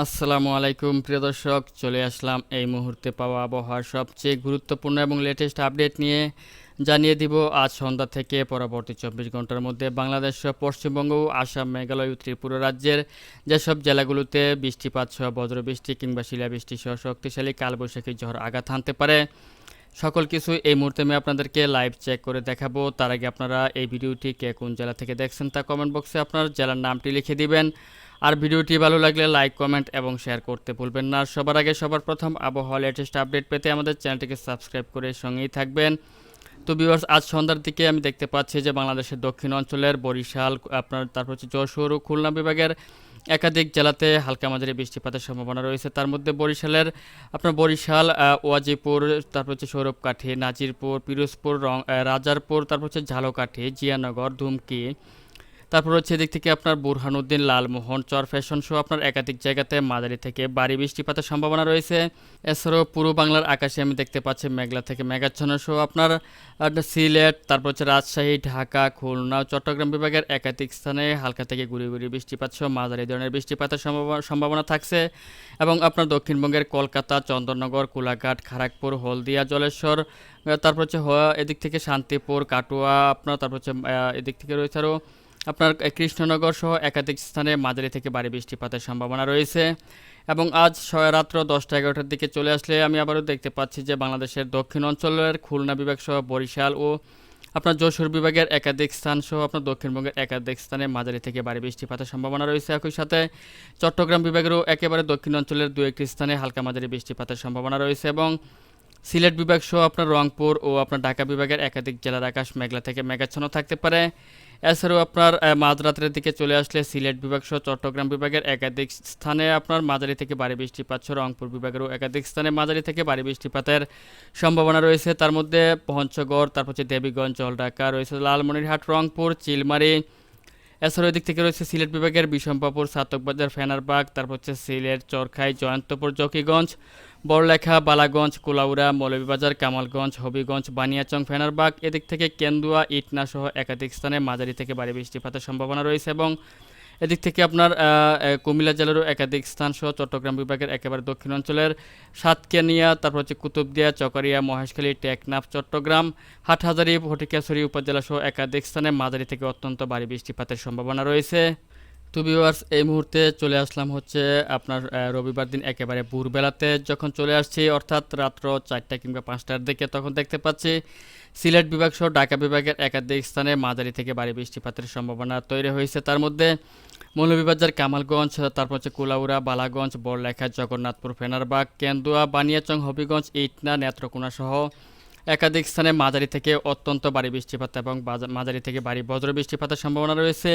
আসসালামু আলাইকুম, প্রিয় দর্শক। চলে আসলাম এই মুহূর্তে পাওয়া আবহাওয়ার সবচেয়ে গুরুত্বপূর্ণ এবং লেটেস্ট আপডেট নিয়ে জানিয়ে দিব আজ সন্ধ্যা থেকে পরবর্তী চব্বিশ ঘণ্টার মধ্যে বাংলাদেশ, পশ্চিমবঙ্গ, আসাম, মেঘালয় ত্রিপুরা রাজ্যের যেসব জেলাগুলোতে বৃষ্টিপাত সহ বজ্রবৃষ্টি কিংবা শিলাবৃষ্টি সহ শক্তিশালী কালবৈশাখী ঝড় আঘাত হানতে পারে, সকল কিছু এই মুহূর্তে আমি আপনাদেরকে লাইভ চেক করে দেখাবো। তার আগে আপনারা এই ভিডিওটি কে কোন জেলা থেকে দেখছেন তা কমেন্ট বক্সে আপনার জেলার নামটি লিখে দিবেন। আর ভিডিওটি ভালো লাগলে লাইক, কমেন্ট এবং শেয়ার করতে ভুলবেন না। সবার আগে সবার প্রথম আবহাওয়া লেটেস্ট আপডেট পেতে আমাদের চ্যানেলটিকে সাবস্ক্রাইব করে সঙ্গেই থাকবেন। তো ভিউয়ার্স আজ সন্ধ্যার দিকে আমি দেখতে পাচ্ছি যে বাংলাদেশের দক্ষিণ অঞ্চলের বরিশাল, আপনার তারপর হচ্ছে যশোর ও খুলনা বিভাগের একাধিক জেলাতে হালকা মাঝারি বৃষ্টিপাতের সম্ভাবনা রয়েছে। তার মধ্যে বরিশালের, আপনার বরিশাল ওয়াজিপুর, তারপর হচ্ছে সৌরভকাঠি, নাজিরপুর, পিরোজপুর, রং রাজারপুর, তারপর হচ্ছে ঝালকাঠি, জিয়ানগর, ধুমকি তারপর হচ্ছে এদিক থেকে আপনার বুরহানুদ্দিন, লালমোহন, চর ফ্যাশন শো আপনার একাধিক জায়গাতে মাঝারি থেকে বাড়ি বৃষ্টিপাতের সম্ভাবনা রয়েছে। এছাড়াও পূর্ব বাংলার আকাশে আমি দেখতে পাচ্ছি মেঘলা থেকে মেঘাচ্ছন্ন শো আপনার। সিলেট, তারপর হচ্ছে রাজশাহী, ঢাকা, খুলনা, চট্টগ্রাম বিভাগের একাধিক স্থানে হালকা থেকে গুড়ি গুড়ি বৃষ্টিপাত সহ মাঝারি ধরনের বৃষ্টিপাতের সম্ভাবনা সম্ভাবনা থাকছে। এবং আপনার দক্ষিণবঙ্গের কলকাতা, চন্দননগর, কোলাঘাট খড়গপুর হলদিয়া, জলেশ্বর তারপর হচ্ছে এদিক থেকে শান্তিপুর, কাটুয়া, আপনার তারপর হচ্ছে এদিক থেকে রয়েছে আরও আপনার কৃষ্ণনগর সহ একাধিক স্থানে মাঝারি থেকে ভারী বৃষ্টিপাতের সম্ভাবনা রয়েছে। এবং আজ রাত্র দশটা এগারোটার দিকে চলে আসলে আমি আবারও দেখতে পাচ্ছি যে বাংলাদেশের দক্ষিণ অঞ্চলের খুলনা বিভাগ সহ বরিশাল ও আপনার যশোর বিভাগের একাধিক স্থান সহ আপনার দক্ষিণবঙ্গের একাধিক স্থানে মাঝারি থেকে ভারী বৃষ্টিপাতের সম্ভাবনা রয়েছে একই সাথে চট্টগ্রাম বিভাগেরও একেবারে দক্ষিণ অঞ্চলের দু একটি স্থানে হালকা মাঝারি বৃষ্টিপাতের সম্ভাবনা রয়েছে এবং সিলেট বিভাগ সহ আপনার রংপুর ও আপনার ঢাকা বিভাগের একাধিক জেলার আকাশ মেঘলা থেকে মেঘাচ্ছন্ন থাকতে পারে। এছাড়াও আপনার মাঝরাতের দিকে চলে আসলে সিলেট বিভাগ সহ চট্টগ্রাম বিভাগের একাধিক স্থানে আপনার মাঝারি থেকে ভারী বৃষ্টিপাত সহ রংপুর বিভাগেরও একাধিক স্থানে মাঝারি থেকে ভারী বৃষ্টিপাতের সম্ভাবনা রয়েছে। তার মধ্যে পঞ্চগড়, তারপর হচ্ছে দেবীগঞ্জ জলঢাকা রয়েছে লালমনিরহাট, রংপুর, চিলমারি এছাড়াও এদিক থেকে রয়েছে সিলেট বিভাগের বিষম্পাপুর সাতকবাজার, ফেনারবাগ, তারপর হচ্ছে সিলেট, চরখাই, জয়ন্তপুর, জকিগঞ্জ, বড়লেখা, বালাগঞ্জ, কোলাউড়া, মৌলভীবাজার, কামালগঞ্জ, হবিগঞ্জ, বানিয়াচং, ফেনারবাগ। এদিক থেকে কেন্দুয়া ইটনা সহ একাধিক স্থানে মাঝারি থেকে ভারী বৃষ্টিপাতের সম্ভাবনা রয়েছে এবং এদিক থেকে আপনার কুমিল্লা জেলারও একাধিক স্থান সহ চট্টগ্রাম বিভাগের একেবারে দক্ষিণ অঞ্চলের সাতকেনিয়া, তারপর হচ্ছে কুতুবদিয়া, চকরিয়া, মহেশখালী, টেকনাফ, চট্টগ্রাম, হাটহাজারি ফটিকাছড়ি উপজেলা সহ একাধিক স্থানে মাঝারি থেকে অত্যন্ত ভারী বৃষ্টিপাতের সম্ভাবনা রয়েছে। টু ভিউয়ার্স এই মুহূর্তে চলে আসলাম হচ্ছে আপনার রবিবার দিন একেবারে ভোরবেলাতে। যখন চলে আসছি, অর্থাৎ রাত্র চারটা কিংবা পাঁচটার দিকে, তখন দেখতে পাচ্ছি সিলেট বিভাগ সহ ঢাকা বিভাগের একাধিক স্থানে মাঝারি থেকে ভারী বৃষ্টিপাতের সম্ভাবনা তৈরি হয়েছে। তার মধ্যে মৌলভীবাজার, কামালগঞ্জ, তারপর হচ্ছে কুলাউড়া, বালাগঞ্জ, বড়লেখা, জগন্নাথপুর, ফেনারবাগ, কেন্দুয়া, বানিয়াচং, হবিগঞ্জ, ইটনা, নেত্রকোনা সহ একাধিক স্থানে মাঝারি থেকে অত্যন্ত ভারী বৃষ্টিপাত এবং মাঝারি থেকে ভারী বজ্র বৃষ্টিপাতের সম্ভাবনা রয়েছে।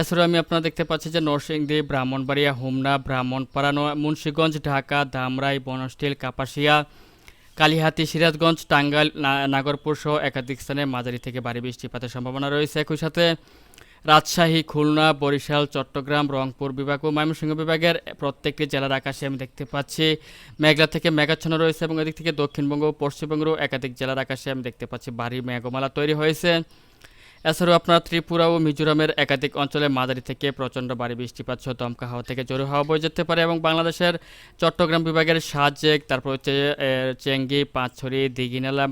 এছাড়াও আমি আপনারা দেখতে পাচ্ছি যে নরসিংদী, ব্রাহ্মণবাড়িয়া, হুমনা, ব্রাহ্মণপাড়া মুন্সীগঞ্জ, ঢাকা ধামরাই বনস্টিল কাপাসিয়া, কালিহাতি, সিরাজগঞ্জ, টাঙ্গাইল নাগরপুর সহ একাধিক স্থানে মাঝারি থেকে ভারী বৃষ্টিপাতের সম্ভাবনা রয়েছে। একই সাথে রাজশাহী, খুলনা, বরিশাল, চট্টগ্রাম, রংপুর বিভাগ ও ময়মনসিংহ বিভাগের প্রত্যেকটি জেলার আকাশে আমি দেখতে পাচ্ছি। মেঘলা থেকে মেঘাচ্ছন্ন রয়েছে এবং এদিক থেকে দক্ষিণবঙ্গ ও পশ্চিমবঙ্গেরও একাধিক জেলার আকাশে আমি দেখতে পাচ্ছি। ভারী মেঘমালা তৈরি হয়েছে। এছাড়াও আপনার ত্রিপুরা ও মিজোরামের একাধিক অঞ্চলে মাঝারি থেকে প্রচণ্ড ভারী বৃষ্টিপাত সহ দমকা হাওয়া থেকে জোরে হাওয়া বয়ে যেতে পারে এবং বাংলাদেশের চট্টগ্রাম বিভাগের সাজেক, তারপর হচ্ছে চেঙ্গি, পাঁচছড়ি, দিঘিনালা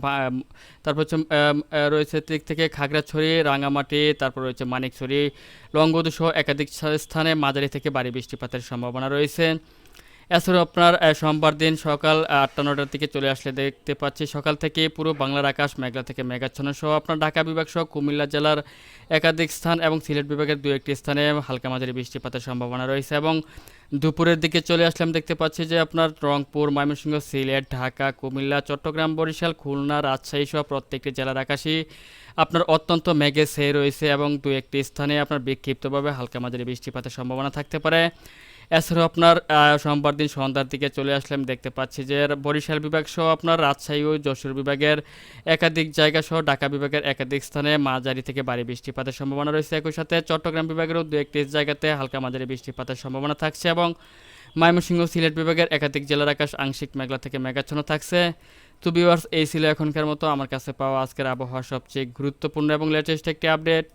তারপর হচ্ছে রয়েছে দিক থেকে খাগড়াছড়ি রাঙামাটি তারপর রয়েছে মানিকছড়ি, লংগদু সহ একাধিক স্থানে- মাঝারি থেকে ভারী বৃষ্টিপাতের সম্ভাবনা রয়েছে। এছাড়াও আপনার সোমবার দিন সকাল আটটা নটার দিকে চলে আসলে দেখতে পাচ্ছি সকাল থেকে পুরো বাংলার আকাশ মেঘলা থেকে মেঘাচ্ছন্ন সহ আপনার ঢাকা বিভাগ সহ কুমিল্লা জেলার একাধিক স্থান এবং সিলেট বিভাগের দু একটি স্থানে হালকা মাঝারি বৃষ্টিপাতের সম্ভাবনা রয়েছে এবং দুপুরের দিকে চলে আসলাম দেখতে পাচ্ছি যে আপনার রংপুর, ময়মনসিংহ, সিলেট, ঢাকা, কুমিল্লা, চট্টগ্রাম, বরিশাল, খুলনা, রাজশাহী সহ প্রত্যেকটি জেলার আকাশই আপনার অত্যন্ত মেঘে ছেয়ে রয়েছে এবং দু একটি স্থানে আপনার বিক্ষিপ্তভাবে হালকা মাঝারি বৃষ্টিপাতের সম্ভাবনা থাকতে পারে। এছাড়াও আপনার সোমবার দিন সন্ধ্যার দিকে চলে আসলাম দেখতে পাচ্ছি যে বরিশাল বিভাগ সহ আপনার রাজশাহী ও যশোর বিভাগের একাধিক জায়গা সহ ঢাকা বিভাগের একাধিক স্থানে মাঝারি থেকে ভারী বৃষ্টিপাতের সম্ভাবনা রয়েছে। একই সাথে চট্টগ্রাম বিভাগেরও দু একটি জায়গাতে হালকা মাঝারি বৃষ্টিপাতের সম্ভাবনা থাকছে এবং ময়মনসিংহ সিলেট বিভাগের একাধিক জেলার আকাশ আংশিক মেঘলা থেকে মেঘাচ্ছন্ন থাকছে। তো ভিউয়ার্স এই ছিল এখনকার মতো। আমার কাছে পাওয়া আজকের আবহাওয়া সবচেয়ে গুরুত্বপূর্ণ এবং লেটেস্ট একটি আপডেট